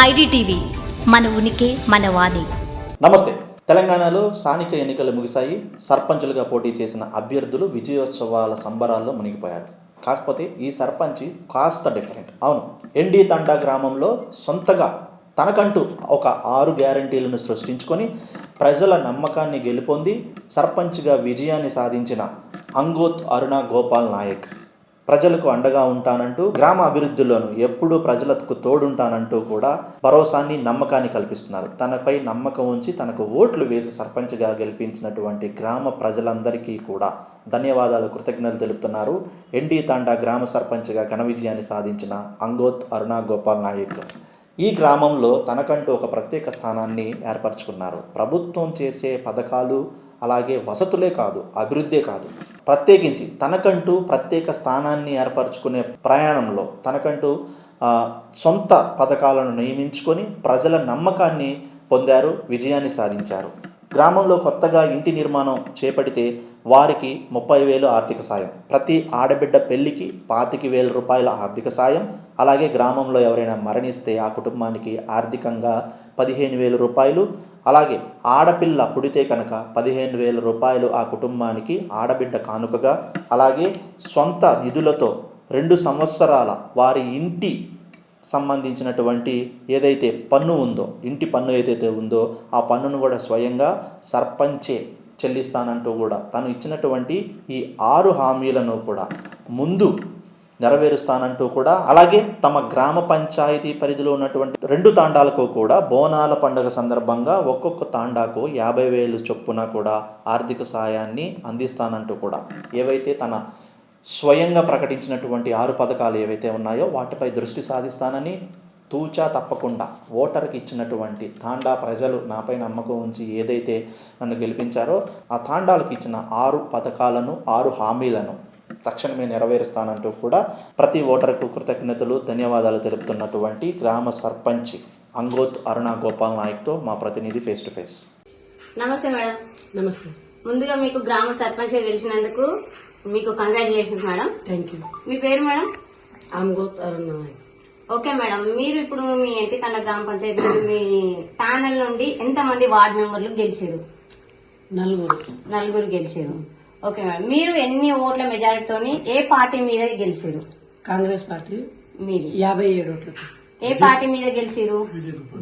IDTV మన ఉనికి మన వాణి. నమస్తే. తెలంగాణలో స్థానిక ఎన్నికలు ముగిశాయి. సర్పంచులుగా పోటీ చేసిన అభ్యర్థులు విజయోత్సవాల సంబరాల్లో మునిగిపోయారు. కాకపోతే ఈ సర్పంచ్ కాస్త డిఫరెంట్. అవును ఎండి తండా గ్రామంలో సొంతగా తనకంటూ ఒక ఆరు గ్యారంటీలను సృష్టించుకొని ప్రజల నమ్మకాన్ని గెలుపొంది సర్పంచ్గా విజయాన్ని సాధించిన అంగోత్ అరుణ గోపాల్ నాయక్. ప్రజలకు అండగా ఉంటానంటూ గ్రామ అభివృద్ధిలోను ఎప్పుడూ ప్రజలకు తోడుంటానంటూ కూడా భరోసాన్ని నమ్మకాన్ని కల్పిస్తున్నారు. తనపై నమ్మకం ఉంచి తనకు ఓట్లు వేసి సర్పంచ్గా గెలిపించినటువంటి గ్రామ ప్రజలందరికీ కూడా ధన్యవాదాలు కృతజ్ఞతలు తెలుపుతున్నారు. ఎన్డీ తాండా గ్రామ సర్పంచ్గా ఘన విజయాన్ని సాధించిన అంగోత్ అరుణ గోపాల్ నాయక్ ఈ గ్రామంలో తనకంటూ ఒక ప్రత్యేక స్థానాన్ని ఏర్పరచుకున్నారు. ప్రభుత్వం చేసే పథకాలు అలాగే వసతులే కాదు అభివృద్ధే కాదు. ప్రత్యేకించి తనకంటూ ప్రత్యేక స్థానాన్ని ఏర్పరచుకునే ప్రయాణంలో తనకంటూ సొంత పథకాలను నియమించుకొని ప్రజల నమ్మకాన్ని పొందారు విజయాన్ని సాధించారు. గ్రామంలో కొత్తగా ఇంటి నిర్మాణం చేపడితే వారికి ముప్పై వేలు ఆర్థిక సాయం. ప్రతి ఆడబిడ్డ పెళ్ళికి పాతికి వేల రూపాయల ఆర్థిక సాయం. అలాగే గ్రామంలో ఎవరైనా మరణిస్తే ఆ కుటుంబానికి ఆర్థికంగా పదిహేను వేల రూపాయలు అలాగే ఆడపిల్ల పుడితే కనుక పదిహేను వేల రూపాయలు ఆ కుటుంబానికి ఆడబిడ్డ కానుకగా అలాగే సొంత నిధులతో రెండు సంవత్సరాల వారి ఇంటి సంబంధించినటువంటి ఏదైతే పన్ను ఉందో ఇంటి పన్ను ఏదైతే ఉందో ఆ పన్నును కూడా స్వయంగా సర్పంచే చెల్లిస్తానంటూ కూడా తను ఇచ్చినటువంటి ఈ ఆరు హామీలను కూడా ముందు నెరవేరుస్తానంటూ కూడా అలాగే తమ గ్రామ పంచాయతీ పరిధిలో ఉన్నటువంటి రెండు తాండాలకు కూడా బోనాల పండుగ సందర్భంగా ఒక్కొక్క తాండాకు యాభై వేలు చొప్పున కూడా ఆర్థిక సాయాన్ని అందిస్తానంటూ కూడా ఏవైతే తన స్వయంగా ప్రకటించినటువంటి ఆరు పథకాలు ఏవైతే ఉన్నాయో వాటిపై దృష్టి సాధిస్తానని తూచా తప్పకుండా ఓటర్కి ఇచ్చినటువంటి తాండా ప్రజలు నాపై నమ్మకం ఉంచి ఏదైతే నన్ను గెలిపించారో ఆ తాండాలకు ఇచ్చిన ఆరు పథకాలను ఆరు హామీలను తక్షణమే నెరవేరుస్తానంటూ కూడా ప్రతి ఓటర్కు కృతజ్ఞతలు ధన్యవాదాలు తెలుపుతున్నటువంటి గ్రామ సర్పంచ్ అంగోత్ అరుణ గోపాల్ నాయక్తో మా ప్రతినిధి face to face namaste madam. Namaste. ముందుగా మీకు గ్రామ సర్పంచ్ గెలిచినందుకు మీకు కంగ్రాచులేషన్స్ మేడం. థ్యాంక్ యూ మీ పేరు madam? Amgoth Arun Nayak. Okay madam. మీరు ఇప్పుడు మీ తండ గ్రామ పంచాయతీ నుండి మీ ప్యానెల్ నుండి ఎంత మంది వార్డు మెంబర్లు గెలిచారు? నలుగురు. నలుగురు గెలిచారు. Okay madam. మీరు ఎన్ని ఓట్ల మెజారిటీతోని ఏ పార్టీ మీద గెలిచారు కాంగ్రెస్ పార్టీ మీది. యాభై ఏడు ఏ పార్టీ మీద గెలిచారు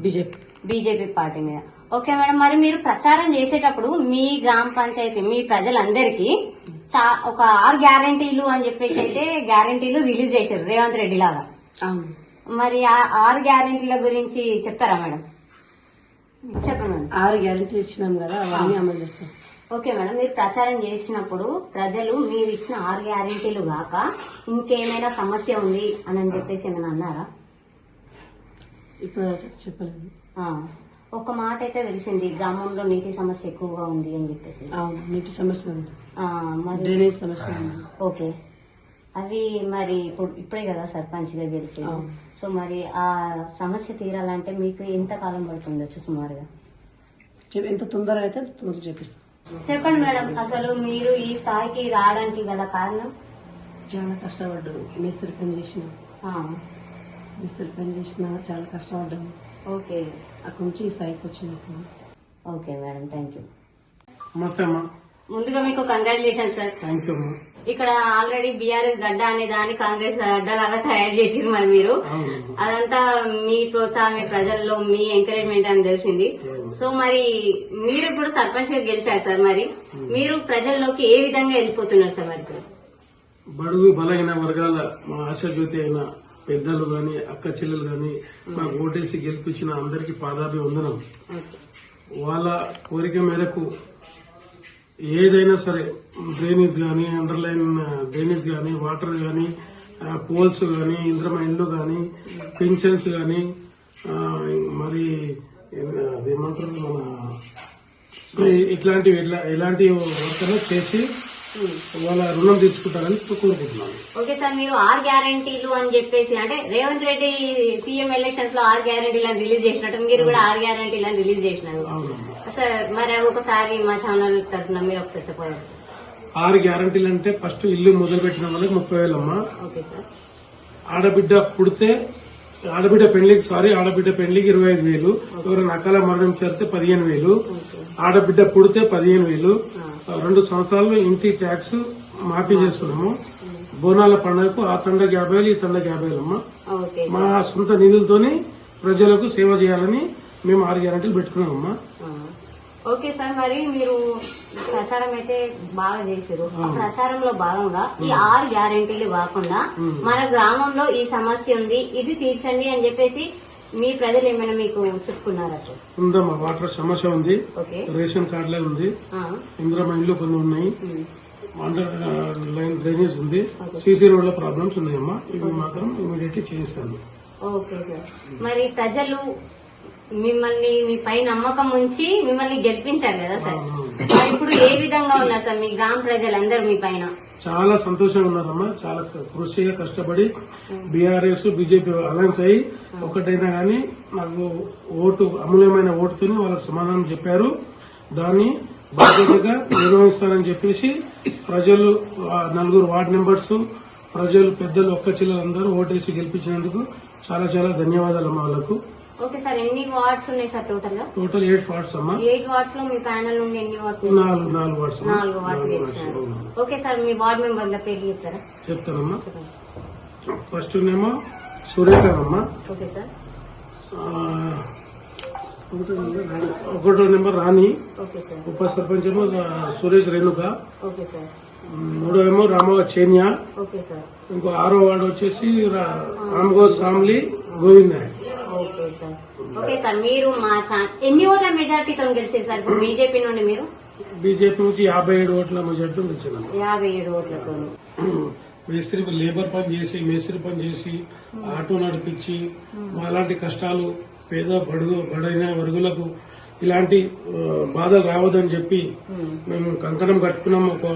బీజేపీ బీజేపీ. పార్టీ మీద. ఓకే మేడం మరి మీరు ప్రచారం చేసేటప్పుడు మీ గ్రామ పంచాయతీ మీ ప్రజలందరికీ ఒక ఆరు గ్యారంటీలు అని చెప్పేసి అయితే గ్యారంటీలు రిలీజ్ చేశారు రేవంత్ రెడ్డి లాగా. అవును. మరి ఆ ఆరు గ్యారంటీల గురించి చెప్తారా మేడం? చెప్పండి మేడం. ఆరు గ్యారెంటీలు ఇచ్చినాం కదా అవన్నీ అమలు చేస్తాం. ఓకే మేడం మీరు ప్రచారం చేసినప్పుడు ప్రజలు మీరు ఇచ్చిన ఆరు గ్యారంటీలు కాక ఇంకేమైనా సమస్య ఉంది అని అని చెప్పేసి ఏమైనా అన్నారా? ఇప్పుడు చెప్పలేదు. ఒక మాట అయితే తెలిసింది గ్రామంలో నీటి సమస్య ఎక్కువగా ఉంది అని చెప్పేసి. అవును నీటి సమస్య ఉంది. మరి డ్రైనేజ్ సమస్య ఉంది. ఓకే. అవి మరి ఇప్పుడు ఇప్పుడే కదా సర్పంచ్గా గెలిచారు అవును. సో మరి ఆ సమస్య తీరాలంటే మీకు ఎంత కాలం పడుతుండొచ్చు సుమారుగా? ఎంత తొందరగా అయితే అంత తొందరగా చేపిస్తాం. చెప్పండి మేడం అసలు మీరు ఈ స్థాయికి రావడానికి గల కారణం? చాలా కష్టపడ్డాము మేస్త్రి పని చేసిన. ఆ, మేస్త్రి పని చేసిన చాలా కష్టపడ్డాము ఓకే. అక్కడి నుంచి ఈ స్థాయికి వచ్చినప్పుడు. ఓకే మేడం థ్యాంక్ యూ నమస్తే అమ్మా. ముందుగా మీకు కంగ్రాచులేషన్ సార్. థ్యాంక్ యూ అమ్మా. ఇక్కడ ఆల్రెడీ బీఆర్ఎస్ గడ్డ అనే దాన్ని కాంగ్రెస్ గడ్డ లాగా తయారు చేసిరు మరి మీరు. అదంతా మీ ప్రోత్సాహం మీ ప్రజల్లో మీ ఎంకరేజ్మెంట్ అని తెలిసింది. సో మరి మీరు ఇప్పుడు సర్పంచ్గా గెలిచారు సార్ మరి. మీరు ప్రజల్లోకి ఏ విధంగా వెళ్ళిపోతున్నారు సార్ మరి ఇప్పుడు? బడుగు బలహీన వర్గాల మా ఆశాజ్యోతి అయిన పెద్దలు గాని అక్క చెల్లెలు గాని మాకు ఓటేసి గెలిపించిన అందరికి పాదాభి వందనం వాళ్ళ కోరిక మేరకు ఏదైనా సరే డ్రైనేజ్ గాని అండర్లైన్ డ్రైనేజ్ గాని వాటర్ గాని ఆ, పోల్స్ గాని ఇంద్రమ ఇండ్లు గాని పెన్షన్స్ గాని ఆ, మరి అదేమంటారు మన ఇట్లాంటివి ఇట్లా ఎలాంటి వర్క్ చేసి వాళ్ళ రుణం తీర్చుకుంటారని కోరుకుంటున్నాను. ఓకే సార్ మీరు ఆరు గ్యారంటీలు అని చెప్పేసి అంటే రేవంత్ రెడ్డి సీఎం ఎలక్షన్స్లో ఆరు గ్యారంటీలు అని రిలీజ్ చేసినట్టు మీరు కూడా ఆరు గ్యారంటీలు అని రిలీజ్ చేసినారు సార్ మరి ఒకసారి మా ఛానల్ తరఫున మీరు ఒకసారి చెప్పారు ఆరు గ్యారంటీలు అంటే ఫస్ట్ ఇల్లు మొదలు పెట్టిన వాళ్ళకి ముప్పై వేలమ్మా ఓకే సార్. ఆడబిడ్డ పుడితే ఆడబిడ్డ పెళ్ళికి సారీ ఆడబిడ్డ పెళ్ళికి ఇరవై ఐదు వేలు. ఎవరైనా అకాల మరణం చేరితే పదిహేను వేలు. ఆడబిడ్డ పుడితే పదిహేను వేలు. రెండు సంవత్సరాలు ఇంటి ట్యాక్స్ మాఫీ చేస్తున్నాము. బోనాల పండుగకు ఆ తండకి యాభై వేలు ఈ తండకి యాభై వేలు అమ్మా. మా సొంత నిధులతోని ప్రజలకు సేవ చేయాలని మేము ఆరు గ్యారంటీలు పెట్టుకున్నామమ్మా. ఓకే సార్ మరి మీరు ప్రచారం అయితే బాగా చేశారు. ప్రచారంలో భాగంగా ఈ ఆరు గ్యారెంటీలు కాకుండా మన గ్రామంలో ఈ సమస్య ఉంది ఇది తీర్చండి అని చెప్పేసి మీ ప్రజలు ఏమైనా మీకు చెప్పుకున్నారా సార్? ఉందమ్మా వాటర్ సమస్య ఉంది ఓకే. రేషన్ కార్డులే ఉంది ఆ. ఇందిరమ్మ ఇండ్లు కొన్ని ఉన్నాయి. అండర్ లైన్ డ్రైనేజ్ ఉంది సీసీ రోడ్ల ప్రాబ్లమ్స్ ఉన్నాయమ్మా ఇవి మాత్రం ఇమీడియట్లీ చేయిస్తాను. Okay sir. మరి ప్రజలు మిమ్మల్ని మీ పై నమ్మకం ఉంచి మిమ్మల్ని గెలిపించారు కదా సార్? ఇప్పుడు ఏ విధంగా ఉన్నారు సార్ మీ గ్రామ ప్రజలందరూ మీ పైన? చాలా సంతోషంగా ఉన్నారమ్మా చాలా కృషిగా కష్టపడి బీఆర్ఎస్ బీజేపీ అలయన్స్ అయ్యి ఒకటైనా గానీ నాకు ఓటు అమూల్యమైన ఓటుతో వాళ్ళకి సమాధానం చెప్పారు. దాన్ని బాధ్యతగా నిర్వహిస్తానని చెప్పేసి ప్రజలు నలుగురు వార్డు మెంబర్స్ ప్రజలు పెద్దలు ఒక్క చిల్లలందరూ ఓటేసి గెలిపించినందుకు చాలా చాలా ధన్యవాదాలు అమ్మా వాళ్ళకు. ఓకే సార్ ఎన్ని వార్డ్స్ ఉన్నాయి సార్ టోటల్గా టోటల్ ఎయిట్ వార్డ్స్ అమ్మా. ఎయిట్ వార్డ్స్లో మీ ప్యానల్ నుండి ఎన్ని వార్డ్స్ నాలుగు నాలుగు అమ్మా. నాలుగు వార్డ్స్ గెలిచినారు ఓకే సార్ మీ వార్డ్ మెంబర్ల పేరు చెప్తారా? చెప్తానమ్మా. ఫస్ట్ నేమో సురేఖమ్మా ఓకే సార్. ఒకటో నెంబర్ రాణి ఓకే సార్. ఉప సర్పంచ్ ఏమో సురేష్ రేణుక. Okay sir. మూడో ఏమో రామవ చేన్యా. ఇంకో ఆరో వార్డు వచ్చేసి రామగో సామ్లి Govind Nayak okay sir okay sir మీరు మా ఛానల్ ఎన్ని ఓట్ల మెజార్టీతో గెలిచారు సార్ ఇప్పుడు బీజేపీ నుండి మీరు? బీజేపీ నుంచి యాభై ఏడు ఓట్ల మెజార్టీ వచ్చిందమ్మా యాభై ఏడు ఓట్లతో మేస్త్రి లేబర్ పని చేసి మేస్త్రి పని చేసి ఆటో నడిపించి అలాంటి కష్టాలు పేద బడుగు బడైన వర్గులకు ఇలాంటి బాధలు రావద్దని చెప్పి మేము కంకణం కట్టుకున్నాం ఒక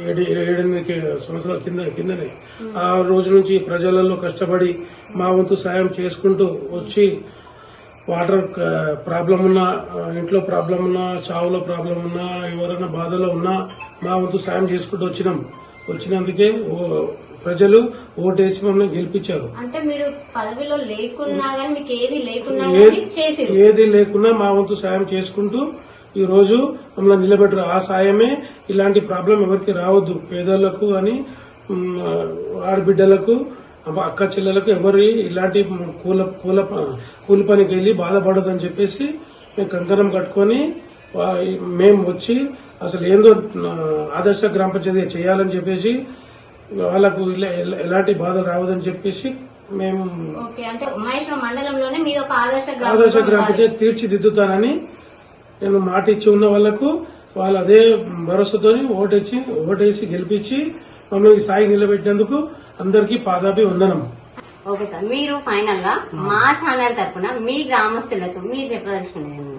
ఏడు ఏడెనిమిది సంవత్సరాల కింద కిందనే. ఆ రోజు నుంచి ప్రజలలో కష్టపడి మా వంతు సాయం చేసుకుంటూ వచ్చి వాటర్ ప్రాబ్లం ఉన్నా ఇంట్లో ప్రాబ్లం ఉన్నా చావులో ప్రాబ్లం ఉన్నా ఎవరైనా బాధలో ఉన్నా మా వంతు సాయం చేసుకుంటూ వచ్చినాం. వచ్చినందుకే ఓ- ప్రజలు ఓటేసి మమ్మల్ని గెలిపించారు. అంటే మీరు పదవిలో లేకున్నా గానీ మీకు ఏది లేకున్నా ఏది- గానీ చేసిరు ఏది లేకున్నా మా వంతు సాయం చేసుకుంటూ ఈ రోజు మమ్మల్ని నిలబెట్టరు. ఆ సాయమే ఇలాంటి ప్రాబ్లం ఎవరికి రావద్దు. పేదలకు అని ఆడబిడ్డలకు అక్క చెల్లెలకు ఎవరి ఇలాంటి కూల కూల కూలి పనికి వెళ్ళి బాధపడదని చెప్పేసి మేము కంకణం కట్టుకొని మేము వచ్చి అసలు ఏందో ఆదర్శ గ్రామ పంచాయతీ చేయాలని చెప్పేసి వాళ్ళకు ఎలాంటి బాధ రావద్దని చెప్పేసి మేము మండలంలోనే మీది ఒక ఆదర్శ తీర్చిదిద్దుతానని నేను మాట ఇచ్చి ఉన్న వాళ్ళకు వాళ్ళు అదే భరోసాతో ఓటేసి ఓటేసి గెలిపించి మమ్మల్ని ఈ స్థాయి నిలబెట్టినందుకు అందరికీ పాదాపి వందనం ఓకే సార్ మీరు ఫైనల్గా మా ఛానల్ తరఫున మీ గ్రామస్తులకు మీరు చెప్పదలుచుకునేది?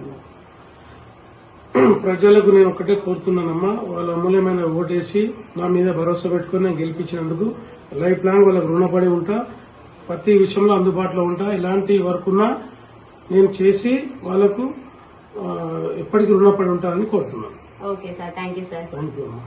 ప్రజలకు నేను ఒకటే కోరుతున్నానమ్మా వాళ్ళ అమూల్యమైన ఓటేసి నా మీద భరోసా పెట్టుకుని నేను గెలిపించినందుకు లైఫ్ లాంగ్ వాళ్ళకు రుణపడి ఉంటా ప్రతి విషయంలో అందుబాటులో ఉంటా. ఎలాంటి వర్క్ ఉన్నా నేను చేసి వాళ్ళకు ఎప్పటికీ రుణపడి ఉంటానని కోరుతున్నాను. Okay sir thank you sir. Thank you అమ్మా.